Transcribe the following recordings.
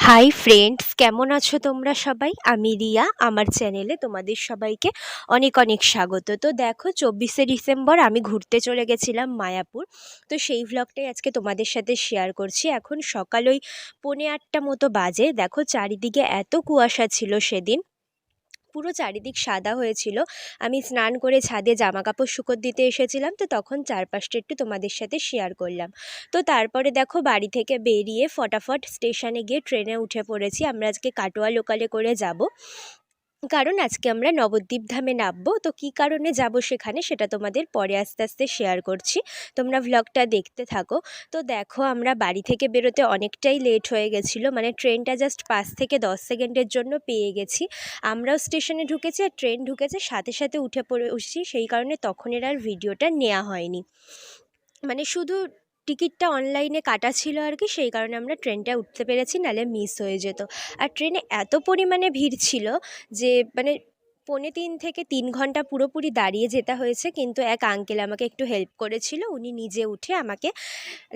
Hi friends কেমন আছো তোমরা সবাই? আমি রিয়া, আমার চ্যানেলে তোমাদের সবাইকে অনেক অনেক স্বাগত। তো দেখো, চব্বিশে ডিসেম্বর আমি ঘুরতে চলে গেছিলাম মায়াপুর। তো সেই ভ্লগটাই আজকে তোমাদের সাথে শেয়ার করছি। এখন সকাল ওই পৌনে আটটা মতো বাজে। দেখো, চারিদিকে এত কুয়াশা ছিল সেদিন। পুরো চারিদিক সাদা হয়েছিল। আমি স্নান করে ছাদে জামা কাপড় শুকোত দিতে এসেছিলাম, তো তখন চারপাশটা একটু তোমাদের সাথে শেয়ার করলাম। তো তারপরে দেখো বাড়ি থেকে বেরিয়ে ফটাফট স্টেশনে গিয়ে ট্রেনে উঠে পড়েছি। আমরা আজকে কাটোয়া লোকালে করে যাব। কারণ আজকে আমরা নবদ্বীপ ধামে নামবো, তো কী কারণে যাব সেখানে সেটা তোমাদের পরে আস্তে আস্তে শেয়ার করছি। তোমরা ভ্লগটা দেখতে থাকো। তো দেখো, আমরা বাড়ি থেকে বেরোতে অনেকটাই লেট হয়ে গেছিল মানে ট্রেনটা জাস্ট পাঁচ থেকে দশ সেকেন্ডের জন্য পেয়ে গেছি। আমরাও স্টেশনে ঢুকেছি আর ট্রেন ঢুকেছে, সাথে সাথে উঠে পড়ে পড়েছি, সেই কারণে তখনের আর ভিডিওটা নেওয়া হয়নি। মানে শুধু টিকিটটা অনলাইনে কাটা ছিল আর কি, সেই কারণে আমরা ট্রেনটা উঠতে পেরেছি নাহলে মিস হয়ে যেত। আর ট্রেনে এত পরিমাণে ভিড় ছিল যে মানে পৌনে তিন থেকে তিন ঘণ্টা পুরোপুরি দাঁড়িয়ে যেতে হয়েছে, কিন্তু এক আঙ্কেল আমাকে একটু হেল্প করেছিল, উনি নিজে উঠে আমাকে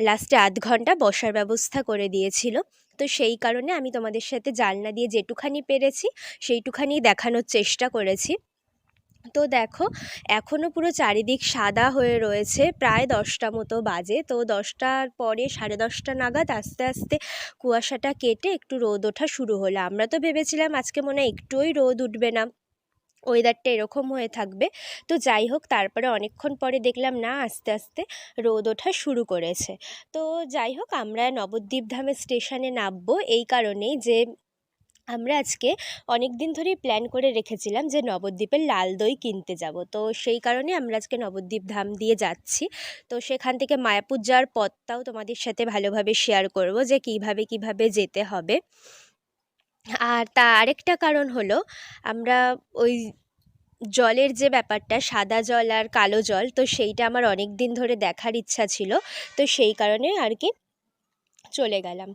লাস্টে আধ ঘণ্টা বসার ব্যবস্থা করে দিয়েছিল। তো সেই কারণে আমি তোমাদের সাথে জানলা দিয়ে যেটুখানি পেরেছি, সেইটুখানি দেখানোর চেষ্টা করেছি। তো দেখো এখনও পুরো চারিদিক সাদা হয়ে রয়েছে, প্রায় দশটা মতো বাজে। তো দশটার পরে সাড়ে দশটা নাগাদ আস্তে আস্তে কুয়াশাটা কেটে একটু রোদ ওঠা শুরু হলো। আমরা তো ভেবেছিলাম আজকে মনে একটুই রোদ উঠবে না। ওয়েদারটা এরকম হয়ে থাকবে। তো যাই হোক, তারপরে অনেকক্ষণ পরে দেখলাম না, আস্তে আস্তে রোদ ওঠা শুরু করেছে। তো যাই হোক, আমরা নবদ্বীপ ধামের স্টেশনে নামবো। এই কারণেই যে আমরা আজকে অনেক দিন ধরেই প্ল্যান করে রেখেছিলাম যে নবদ্বীপের লাল দই কিনতে যাব। তো সেই কারণে আমরা আজকে নবদ্বীপ ধাম দিয়ে যাচ্ছি। তো সেখান থেকে মায়াপুর যাওয়ার পথটাও তোমাদের সাথে ভালোভাবে শেয়ার করব যে কীভাবে কীভাবে যেতে হবে। আর তা আরেকটা কারণ হলো, আমরা ওই জলের যে ব্যাপারটা, সাদা জল আর কালো জল, তো সেইটা আমার অনেক দিন ধরে দেখার ইচ্ছা ছিল। তো সেই কারণে আর কি চলে গেলাম।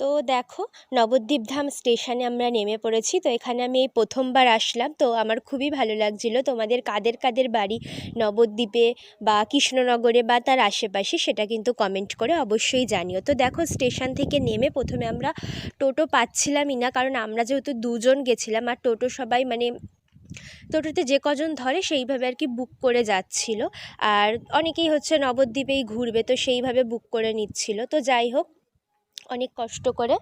তো দেখো নবদ্বীপ ধাম স্টেশনে আমরা নেমে পড়েছি। তো এখানে আমি এই প্রথমবার আসলাম। তো আমার খুবই ভালো লাগছিল তোমাদের কাদের কাদের বাড়ি নবদ্বীপে বা কৃষ্ণনগরে বা তার আশেপাশে সেটা কিন্তু কমেন্ট করে অবশ্যই জানিও। তো দেখো স্টেশন থেকে নেমে প্রথমে আমরা টোটো পাচ্ছিলামই না, কারণ আমরা যেহেতু দুজন গেছিলাম আর টোটো সবাই মানে টোটোতে যে কজন ধরে সেইভাবে আর কি বুক করে যাচ্ছিল। আর অনেকেই হচ্ছে নবদ্বীপেই ঘুরবে, তো সেইভাবে বুক করে নিচ্ছিল। তো যাই হোক অনেক কষ্ট করে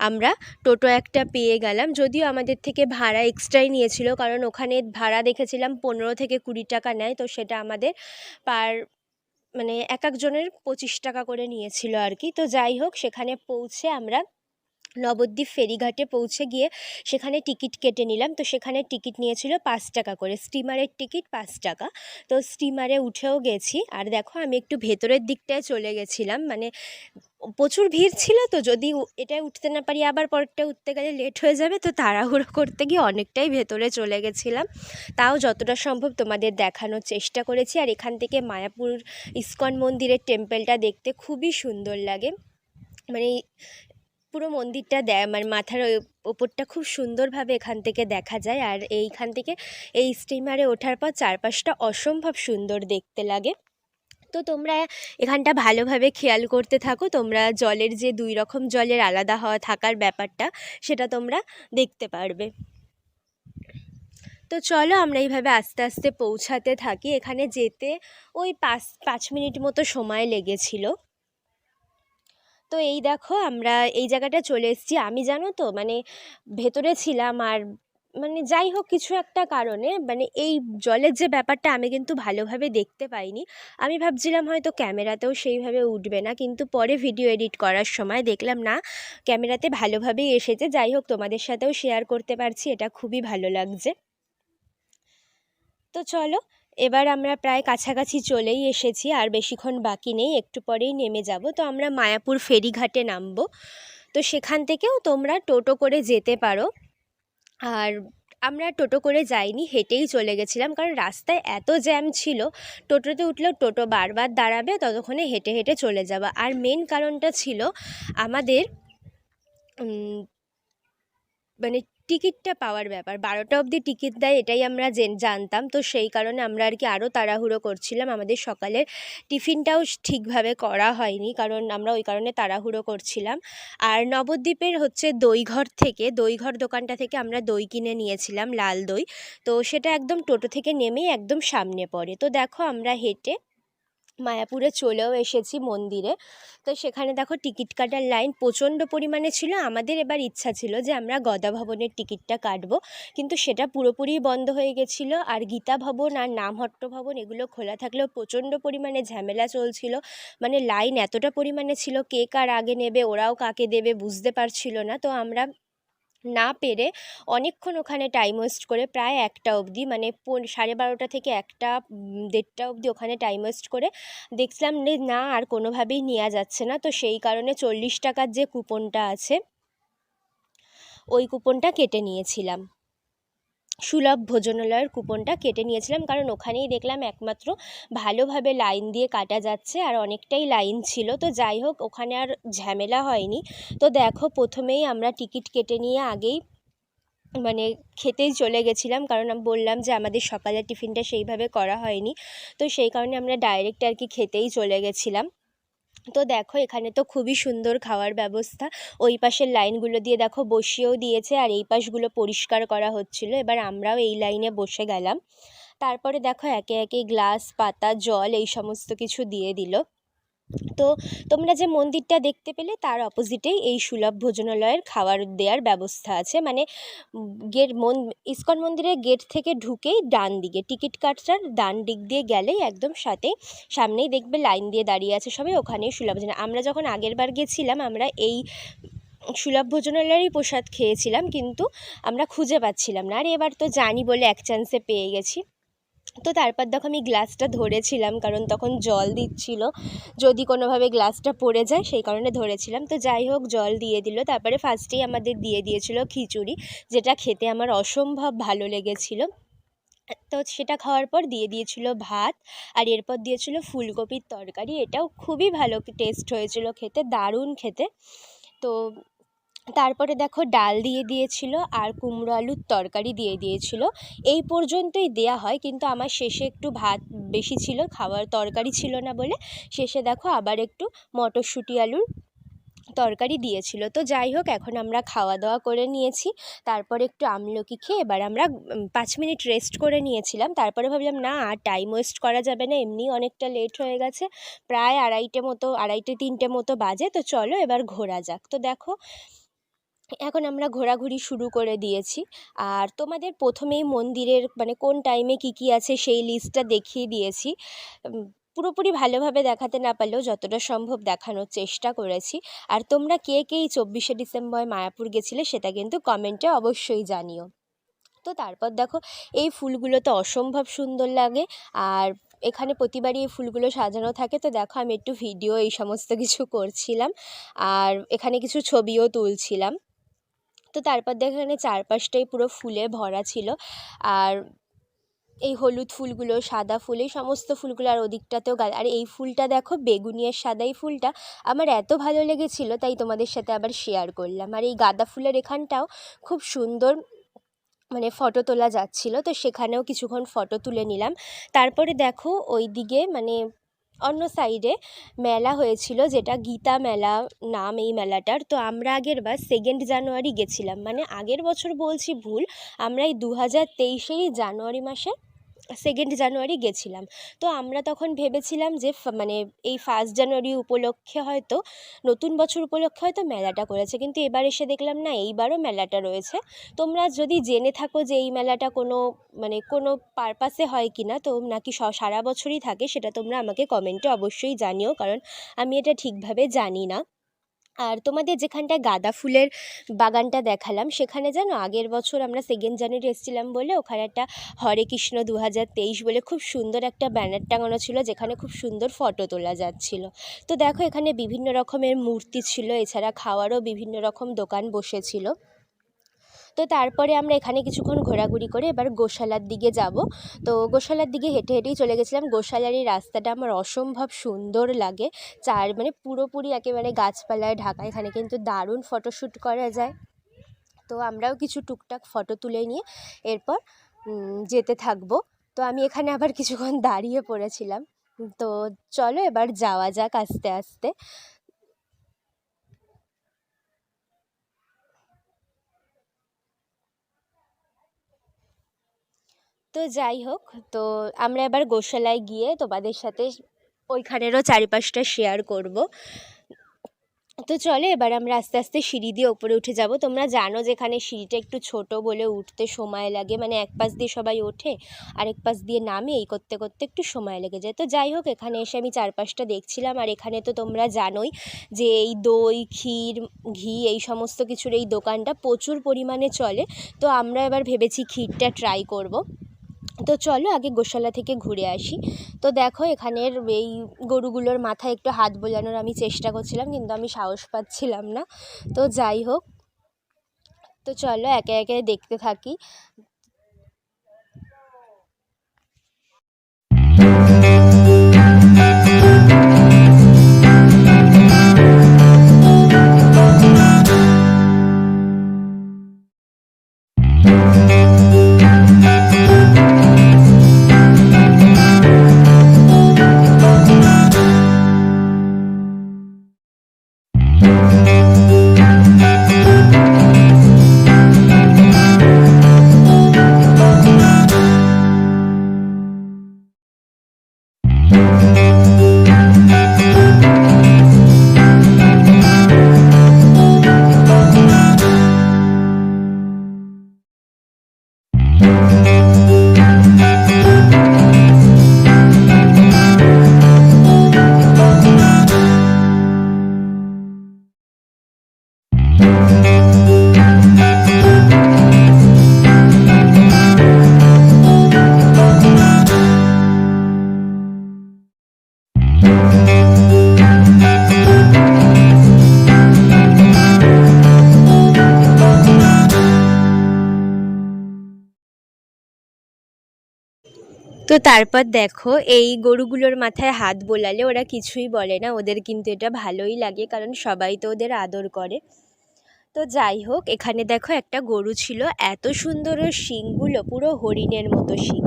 আমরা টোটো একটা পেয়ে গেলাম। যদিও আমাদের থেকে ভাড়া এক্সট্রাই নিয়েছিল, কারণ ওখানে ভাড়া দেখেছিলাম পনেরো থেকে কুড়ি টাকা নেয়, তো সেটা আমাদের পার মানে এক একজনের পঁচিশ টাকা করে নিয়েছিল আর কি। তো যাই হোক, সেখানে পৌঁছে আমরা নবদ্বীপ ফেরিঘাটে পৌঁছে গিয়ে সেখানে টিকিট কেটে নিলাম। তো সেখানে টিকিট নিয়েছিল পাঁচ টাকা করে। স্টিমারের টিকিট পাঁচ টাকা। তো স্টিমারে উঠেও গেছি। আর দেখো, আমি একটু ভেতরের দিকটায় চলে গেছিলাম। মানে প্রচুর ভিড় ছিল তো, যদি এটায় উঠতে না পারি, আবার পরেরটা উঠতে গেলে লেট হয়ে যাবে। তো তাড়াহুড়ো করতে গিয়ে অনেকটাই ভেতরে চলে গেছিলাম। তাও যতটা সম্ভব তোমাদের দেখানোর চেষ্টা করেছি। আর এখান থেকে মায়াপুর ইস্কন মন্দিরের টেম্পেলটা দেখতে খুবই সুন্দর লাগে। মানে পুরো মন্দিরটা মানে মাথার ওপরটা খুব সুন্দরভাবে এখান থেকে দেখা যায়। আর এইখান থেকে এই স্টিমারে ওঠার পর চারপাশটা অসম্ভব সুন্দর দেখতে লাগে। তো তোমরা এখানটা ভালোভাবে খেয়াল করতে থাকো। তোমরা জলের যে দুই রকম জলের আলাদা হওয়া থাকার ব্যাপারটা, সেটা তোমরা দেখতে পারবে। তো চলো আমরা এইভাবে আস্তে আস্তে পৌঁছাতে থাকি। এখানে যেতে ওই পাঁচ পাঁচ মিনিট মতো সময় লেগেছিলো। তো এই দেখো আমরা এই জায়গাটা চলে এসেছি। আমি জানো তো মানে ভেতরে ছিলাম আর মানে যাই হোক কিছু একটা কারণে মানে এই জলের যে ব্যাপারটা আমি কিন্তু ভালোভাবে দেখতে পাইনি। আমি ভাবছিলাম হয়তো ক্যামেরাতেও সেইভাবে উঠবে না কিন্তু পরে ভিডিও এডিট করার সময় দেখলাম না, ক্যামেরাতে ভালোভাবেই এসেছে। যাই হোক তোমাদের সাথেও শেয়ার করতে পারছি, এটা খুবই ভালো লাগছে। তো চলো এবার আমরা প্রায় কাছাকাছি চলেই এসেছি, আর বেশিক্ষণ বাকি নেই, একটু পরেই নেমে যাব। তো আমরা মায়াপুর ফেরিঘাটে নামবো। তো সেখান থেকেও তোমরা টোটো করে যেতে পারো। আর আমরা টোটো করে যাইনি, হেঁটেই চলে গেছিলাম, কারণ রাস্তায় এত জ্যাম ছিল, টোটোতে উঠলেও টোটো বারবার দাঁড়াবে, ততক্ষণে হেঁটে হেঁটে চলে যাওয়া আর মেন কারণটা ছিল আমাদের মানে টিকিটটা পাওয়ার ব্যাপার। বারোটা অবধি টিকিট দেয়, এটাই আমরা জেন- জানতাম। তো সেই কারণে আমরা আর কি আরও তাড়াহুড়ো করছিলাম। আমাদের সকালের টিফিনটাও ঠিকভাবে করা হয়নি, কারণ আমরা ওই কারণে তাড়াহুড়ো করছিলাম। আর নবদ্বীপের হচ্ছে দইঘর থেকে, দইঘর দোকানটা থেকে আমরা দই কিনে নিয়েছিলাম, লাল দই। তো সেটা একদম টোটো থেকে নেমেই একদম সামনে পড়ে। তো দেখো আমরা হেঁটে মায়াপুরে চলেও এসেছি মন্দিরে। তো সেখানে দেখো টিকিট কাটার লাইন প্রচণ্ড পরিমাণে ছিল। আমাদের এবার ইচ্ছা ছিল যে আমরা গদা ভবনের টিকিটটা কাটবো। কিন্তু সেটা পুরোপুরি বন্ধ হয়ে গেছিল। আর গীতা ভবন আর নামহট্ট ভবন এগুলো খোলা থাকলেও প্রচণ্ড পরিমাণে ঝামেলা চলছিল। মানে লাইন এতটা পরিমাণে ছিল কে কার আগে নেবে, ওরাও কাকে দেবে বুঝতে পারছিল না। তো আমরা না পেরে অনেকক্ষণ ওখানে টাইম ওয়েস্ট করে প্রায় একটা অবধি মানে সাড়ে বারোটা থেকে একটা দেড়টা অবধি ওখানে টাইম ওয়েস্ট করে দেখলাম না, আর কোনোভাবেই নেওয়া যাচ্ছে না। তো সেই কারণে চল্লিশ টাকার যে কুপনটা আছে, ওই কুপনটা কেটে নিয়েছিলাম। সুলভ ভোজনালয়ের কুপনটা কেটে নিয়েছিলাম, কারণ ওখানেই দেখলাম একমাত্র ভালোভাবে লাইন দিয়ে কাটা যাচ্ছে আর অনেকটাই লাইন ছিল। তো যাই হোক, ওখানে আর ঝামেলা হয়নি। তো দেখো, প্রথমেই আমরা টিকিট কেটে নিয়ে আগেই মানে খেতেই চলে গেছিলাম, কারণ আমি বললাম যে আমাদের সকালের টিফিনটা সেইভাবে করা হয়নি। তো সেই কারণে আমরা ডাইরেক্ট আর কি খেতেই চলে গেছিলাম। তো দেখো, এখানে তো খুবই সুন্দর খাওয়ার ব্যবস্থা। ওই পাশের লাইনগুলো দিয়ে দেখো, বসিয়েও দিয়েছে আর এই পাশগুলো পরিষ্কার করা হচ্ছিল। এবার আমরাও এই লাইনে বসে গেলাম। তারপরে দেখো, একে একে গ্লাস, পাতা, জল এই সমস্ত কিছু দিয়ে দিল। তো তোমরা যে মন্দিরটা দেখতে পেলে তার অপোজিটেই এই সুলভ ভোজনালয়ের খাবার দেওয়ার ব্যবস্থা আছে। মানে গেট মন, ইস্কন মন্দিরের গেট থেকে ঢুকেই ডান দিকে, টিকিট কাটার ডান দিক দিয়ে গেলেই একদম সাথে, সামনেই দেখবে লাইন দিয়ে দাঁড়িয়ে আছে সবাই, ওখানেই সুলভ ভোজন, আমরা যখন আগের বার গেছিলাম আমরা এই সুলভ ভোজনালয়েরই প্রসাদ খেয়েছিলাম কিন্তু আমরা খুঁজে পাচ্ছিলাম না। আর এবার তো জানি বলে এক চান্সে পেয়ে গেছি। তো তারপর দেখো আমি গ্লাসটা ধরেছিলাম, কারণ তখন জল দিচ্ছিল। যদি কোনোভাবে গ্লাসটা পড়ে যায়, সেই কারণে ধরেছিলাম। তো যাই হোক, জল দিয়ে দিল। তারপরে ফার্স্টেই আমাদের দিয়ে দিয়েছিল খিচুড়ি, যেটা খেতে আমার অসম্ভব ভালো লেগেছিল। তো সেটা খাওয়ার পর দিয়ে দিয়েছিল ভাত, আর এরপর দিয়েছিল ফুলকপির তরকারি। এটাও খুবই ভালো টেস্ট হয়েছিল খেতে, দারুণ খেতে। তো তারপরে দেখো ডাল দিয়ে দিয়েছিল আর কুমড়ো আলুর তরকারি দিয়ে দিয়েছিল। এই পর্যন্তই দেয়া হয়, কিন্তু আমার শেষে একটু ভাত বেশি ছিল, খাওয়ার তরকারি ছিল না বলে শেষে দেখো আবার একটু মটরশুঁটি আলুর তরকারি দিয়েছিল। তো যাই হোক, এখন আমরা খাওয়া দাওয়া করে নিয়েছি, তারপরে একটু আমলকি খেয়ে এবার আমরা পাঁচ মিনিট রেস্ট করে নিয়েছিলাম। তারপরে ভাবলাম, না, আর টাইম ওয়েস্ট করা যাবে না, এমনি অনেকটা লেট হয়ে গেছে, প্রায় আড়াইটে মতো, আড়াইটে, তিনটে মতো বাজে, তো চলো এবার ঘোরা যাক। তো দেখো এখন আমরা ঘোরাঘুরি শুরু করে দিয়েছি। আর তোমাদের প্রথমেই মন্দিরের মানে কোন টাইমে কী কী আছে সেই লিস্টটা দেখিয়ে দিয়েছি। পুরোপুরি ভালোভাবে দেখাতে না পারলেও যতটা সম্ভব দেখানোর চেষ্টা করেছি। আর তোমরা কে কে এই চব্বিশে ডিসেম্বর মায়াপুর গেছিলে সেটা কিন্তু কমেন্টে অবশ্যই জানিও। তো তারপর দেখো, এই ফুলগুলো তো অসম্ভব সুন্দর লাগে। আর এখানে প্রতিবারই এই ফুলগুলো সাজানো থাকে। তো দেখো, আমি একটু ভিডিও এই সমস্ত কিছু করছিলাম। আর এখানে কিছু ছবিও তুলছিলাম। তো তারপর দেখো এখানে চারপাশটাই পুরো ফুলে ভরা ছিল। আর এই হলুদ ফুলগুলো, সাদা ফুল, এই সমস্ত ফুলগুলো আর ওদিকটাতেও গা আর এই ফুলটা দেখো বেগুনি আর সাদা এই ফুলটা। আমার এত ভালো লেগেছিলো, তাই তোমাদের সাথে আবার শেয়ার করলাম। আর এই গাঁদা ফুলের এখানটাও খুব সুন্দর মানে ফটো তোলা যাচ্ছিল, তো সেখানেও কিছুক্ষণ ফটো তুলে নিলাম। তারপরে দেখো ওই দিকে মানে অন্য সাইডে মেলা হয়েছিল, যেটা গীতা মেলা নাম এই মেলাটার। তো আমরা আগের বার সেকেন্ড জানুয়ারি গেছিলাম। মানে আগের বছর বলছি ভুল, আমরা এই দু হাজার তেইশেরই জানুয়ারি মাসে সেকেন্ড জানুয়ারি গেছিলাম। তো আমরা তখন ভেবেছিলাম যে মানে এই ফার্স্ট জানুয়ারি উপলক্ষে হয়তো, নতুন বছর উপলক্ষে হয়তো মেলাটা করেছে। কিন্তু এবার এসে দেখলাম, না, এইবারও মেলাটা রয়েছে। তোমরা যদি জেনে থাকো যে এই মেলাটা কোনো মানে কোনো পারপাসে হয় কি না তো নাকি সারা বছরই থাকে, সেটা তোমরা আমাকে কমেন্টে অবশ্যই জানিও। কারণ আমি এটা ঠিকভাবে জানি না। আর তোমাদের যেখানটায় গাঁদা ফুলের বাগানটা দেখালাম, সেখানে জানো আগের বছর আমরা সেকেন্ড জানুয়ারি এসেছিলাম বলে, ওখানে একটা হরে কৃষ্ণ দু হাজার তেইশ বলে খুব সুন্দর একটা ব্যানার টাঙানো ছিল, যেখানে খুব সুন্দর ফটো তোলা যাচ্ছিল। তো দেখো এখানে বিভিন্ন রকমের মূর্তি ছিল, এছাড়া খাওয়ারও বিভিন্ন রকম দোকান বসেছিল। তো তারপরে আমরা এখানে কিছুক্ষণ ঘোরাঘুরি করে এবার গোশালার দিকে যাব। তো গোশালার দিকে হেঁটে হেঁটেই চলে গেছিলাম। গোশালার এই রাস্তাটা আমার অসম্ভব সুন্দর লাগে। চার মানে পুরোপুরি একেবারে গাছপালায় ঢাকা। এখানে কিন্তু দারুণ ফটোশ্যুট করা যায়। তো আমরাও কিছু টুকটাক ফটো তুলে নিয়ে এরপর যেতে থাকব। তো আমি এখানে আবার কিছুক্ষণ দাঁড়িয়ে পড়েছিলাম। তো চলো এবার যাওয়া যাক আস্তে আস্তে। তো যাই হোক, তো আমরা এবার গোশালায় গিয়ে তোমাদের সাথে ওইখানেরও চারিপাশটা শেয়ার করব। তো চলে এবার আমরা আস্তে আস্তে সিঁড়ি দিয়ে ওপরে উঠে যাব। তোমরা জানো যেখানে সিঁড়িটা একটু ছোট বলে উঠতে সময় লাগে মানে এক পাশ দিয়ে সবাই ওঠে, আরেক পাশ দিয়ে নামে, এই করতে করতে একটু সময় লেগে যায়। তো যাই হোক, এখানে এসে আমি চারপাশটা দেখছিলাম, আর এখানে তো তোমরা জানোই যে এই দই, ক্ষীর, ঘি, এই সমস্ত কিছুর এই দোকানটা প্রচুর পরিমাণে চলে। তো আমরা এবার ভেবেছি ক্ষীরটা ট্রাই করব। তো চলো আগে গোশালা থেকে ঘুরে আসি। তো দেখো এখানের এই গরুগুলোর মাথায় একটু হাত বোলানোর আমি চেষ্টা করছিলাম, কিন্তু আমি সাহস পাচ্ছিলাম না। তো যাই হোক, তো চলো একে একে দেখতে থাকি। তো তারপর দেখো, এই গরুগুলোর মাথায় হাত বোলালে ওরা কিছুই বলে না। ওদের কিন্তু এটা ভালোই লাগে, কারণ সবাই তো ওদের আদর করে। তো যাই হোক, এখানে দেখো একটা গরু ছিল, এত সুন্দর শিংগুলো, পুরো হরিণের মতো শিং।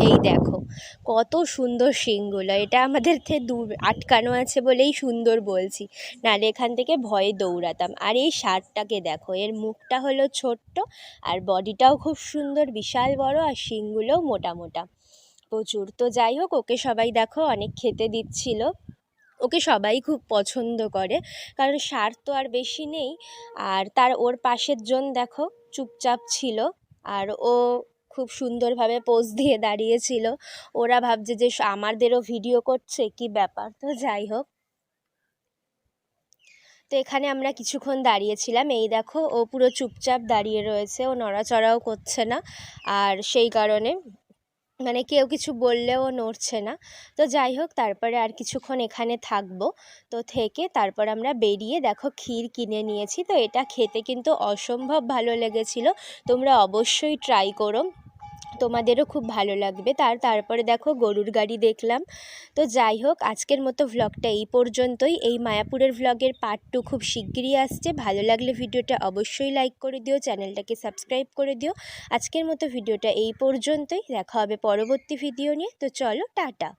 এই দেখো, কত সুন্দর শিংগুলো এটা আমাদের থেকে দূর আটকানো আছে বলেই সুন্দর বলছি। নাহলে এখান থেকে ভয়ে দৌড়াতাম। আর এই ষাঁড়টাকে দেখো, এর মুখটা হলো ছোট্ট আর বডিটাও খুব সুন্দর, বিশাল বড় আর শিংগুলোও মোটা মোটা। প্রচুর। তো যাই হোক, ওকে সবাই দেখো, অনেক খেতে দিচ্ছিল। ওকে সবাই খুব পছন্দ করে। কারণ সার তো আর বেশি নেই। আর তার ওর পাশের জন দেখো, চুপচাপ ছিল। আর ও খুব সুন্দরভাবে পোজ দিয়ে দাঁড়িয়েছিল। ওরা ভাবছে যে আমাদেরও ভিডিও করছে, কি ব্যাপার? তো যাই হোক। তো এখানে আমরা কিছুক্ষণ দাঁড়িয়েছিলাম। এই দেখো, ও পুরো চুপচাপ দাঁড়িয়ে রয়েছে, ও নড়াচড়াও করছে না। আর সেই কারণে মানে কেউ কিছু বললেও নড়ছে না। তো যাই হোক, তারপরে আর কিছুক্ষণ এখানে থাকব। তো থেকে তারপর আমরা বেরিয়ে দেখো ক্ষীর কিনে নিয়েছি। তো এটা খেতে কিন্তু অসম্ভব ভালো লেগেছিল। তোমরা অবশ্যই ট্রাই করো। তোমাদেরও খুব ভালো লাগবে। তার, তারপরে দেখো গরুর গাড়ি দেখলাম। তো যাই হোক, আজকের মতো ভ্লগটা এই পর্যন্তই। এই মায়াপুরের ভ্লগের পার্ট টু খুব শিগগিরই আসছে। ভালো লাগলে ভিডিওটা অবশ্যই লাইক করে দিও, চ্যানেলটাকে সাবস্ক্রাইব করে দিও। আজকের মতো ভিডিওটা এই পর্যন্তই। দেখা হবে পরবর্তী ভিডিও নিয়ে। তো চলো, টাটা।